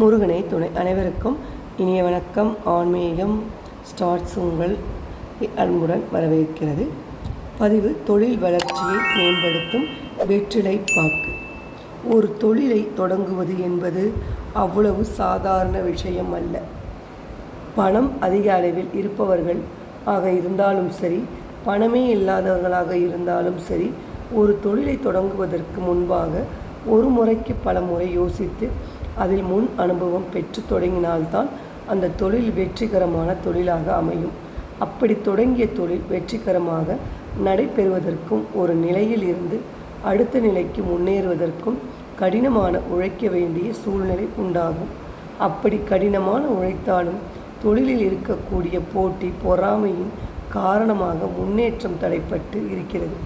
முருகனை துணை அனைவருக்கும் இனிய வணக்கம். ஆன்மீகம் ஸ்டார்ட்ஸ் உங்கள் அன்புடன் வரவேற்கிறது. பதிவு தொழில் வளர்ச்சியை மேம்படுத்தும் வெற்றிலை பாக்கு. ஒரு தொழிலை தொடங்குவது என்பது அவ்வளவு சாதாரண விஷயம் அல்ல. பணம் அதிக அளவில் இருப்பவர்கள் ஆக இருந்தாலும் சரி பணமே இல்லாதவர்களாக இருந்தாலும் சரி ஒரு தொழிலை தொடங்குவதற்கு முன்பாக ஒரு முறைக்கு பல முறை யோசித்து அதில் முன் அனுபவம் பெற்று தொடங்கினால்தான் அந்த தொழில் வெற்றிகரமான தொழிலாக அமையும். அப்படி தொடங்கிய தொழில் வெற்றிகரமாக நடைபெறுவதற்கும் ஒரு நிலையில் இருந்து அடுத்த நிலைக்கு முன்னேறுவதற்கும் கடினமான உழைக்க வேண்டிய சூழ்நிலை உண்டாகும். அப்படி கடினமான உழைத்தாலும் தொழிலில் இருக்கக்கூடிய போட்டி பொறாமையின் காரணமாக முன்னேற்றம் தடைப்பட்டு இருக்கிறது.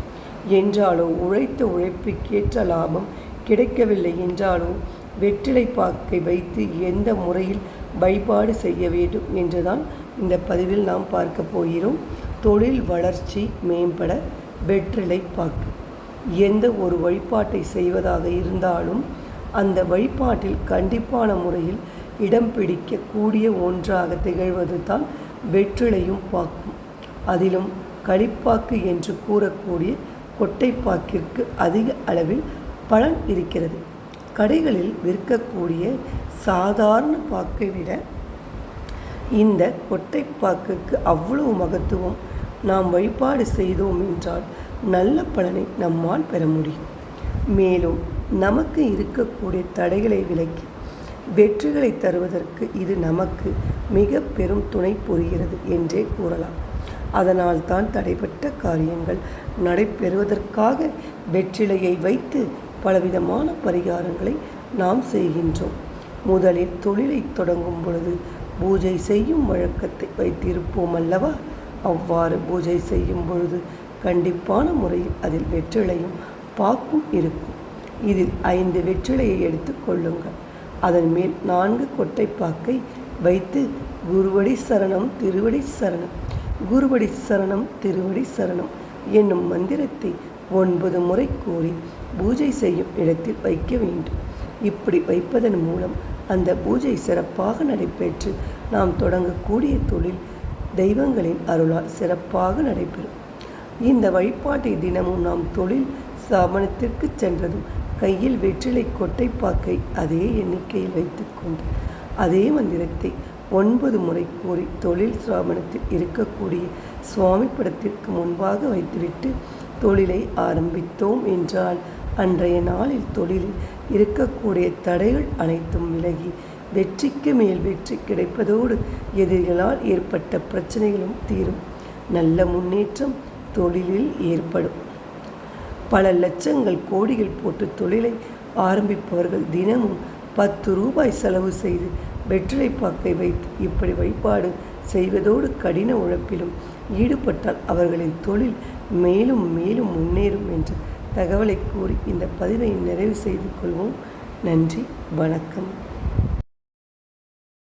என்றாலோ உழைத்த உழைப்புக்கேற்ற லாபம் கிடைக்கவில்லை என்றாலோ வெற்றிலை பாக்கை வைத்து எந்த முறையில் வழிபாடு செய்ய வேண்டும் என்றுதான் இந்த பதிவில் நாம் பார்க்க போகிறோம். தொழில் வளர்ச்சி மேம்பட வெற்றிலை பாக்கு. எந்த ஒரு வழிபாட்டை செய்வதாக இருந்தாலும் அந்த வழிபாட்டில் கண்டிப்பான முறையில் இடம் பிடிக்கக்கூடிய ஒன்றாக திகழ்வது தான் வெற்றிலையும் பாக்கும். அதிலும் களிப்பாக்கு என்று கூறக்கூடிய கொட்டைப்பாக்கிற்கு அதிக அளவில் பலன் இருக்கிறது. கடைகளில் விற்கக்கூடிய சாதாரண பாக்கை விட இந்த கொட்டைப்பாக்குக்கு அவ்வளவு மகத்துவம் நாம் வழிபாடு செய்தோம் என்றால் நல்ல பலனை நம்மால் பெற முடியும். மேலும் நமக்கு இருக்கக்கூடிய தடைகளை விலக்கி வெற்றிகளை தருவதற்கு இது நமக்கு மிக பெரும் துணை புரிகிறது என்றே கூறலாம். அதனால் தான் தடைப்பட்ட காரியங்கள் நடைபெறுவதற்காக வெற்றிலையை வைத்து பலவிதமான பரிகாரங்களை நாம் செய்கின்றோம். முதலில் தொழிலை தொடங்கும் பொழுது பூஜை செய்யும் வழக்கத்தை வைத்திருப்போம் அல்லவா? அவ்வாறு பூஜை செய்யும் பொழுது கண்டிப்பான முறையில் அதில் வெற்றிலையும் பாக்கும் இருக்கும். இதில் ஐந்து வெற்றிலையை எடுத்து கொள்ளுங்கள். அதன் மேல் நான்கு கொட்டைப்பாக்கை வைத்து குருவடி சரணம் திருவடி சரணம். குருவடி சரணம் திருவடி சரணம் என்னும் மந்திரத்தை ஒன்பது முறை கூறி பூஜை செய்யும் இடத்தில் வைக்க வேண்டும். இப்படி வைப்பதன் மூலம் அந்த பூஜை சிறப்பாக நடைபெற்று நாம் தொடங்கக்கூடிய தொழில் தெய்வங்களின் அருளால் சிறப்பாக நடைபெறும். இந்த வழிபாட்டை தினமும் நாம் தொழில் ஸ்தாபனத்திற்கு சென்றதும் கையில் வெற்றிலை கொட்டைப்பாக்கை அதே எண்ணிக்கையில் வைத்துக்கொண்டு அதே மந்திரத்தை ஒன்பது முறை கூறி தொழில் ஸ்தாபனத்தில் இருக்கக்கூடிய சுவாமி படத்திற்கு முன்பாக வைத்துவிட்டு தொழிலை ஆரம்பித்தோம் என்றால் அன்றைய நாளில் தொழிலில் இருக்கக்கூடிய தடைகள் அனைத்தும் விலகி வெற்றிக்கு மேல் வெற்றி கிடைப்பதோடு எதிரிகளால் ஏற்பட்ட பிரச்சனைகளும் தீரும். நல்ல முன்னேற்றம் தொழிலில் ஏற்படும். பல லட்சங்கள் கோடிகள் போட்டு தொழிலை ஆரம்பிப்பவர்கள் தினமும் பத்து ரூபாய் செலவு செய்து வெற்றிலை பாக்கை வைத்து இப்படி வழிபாடு செய்வதோடு கடின உழைப்பிலும் ஈடுபட்டால் அவர்களின் தொழில் மேலும் மேலும் முன்னேறும் என்ற தகவலை கூறி இந்த பதிவை நிறைவு செய்து கொள்வோம். நன்றி வணக்கம்.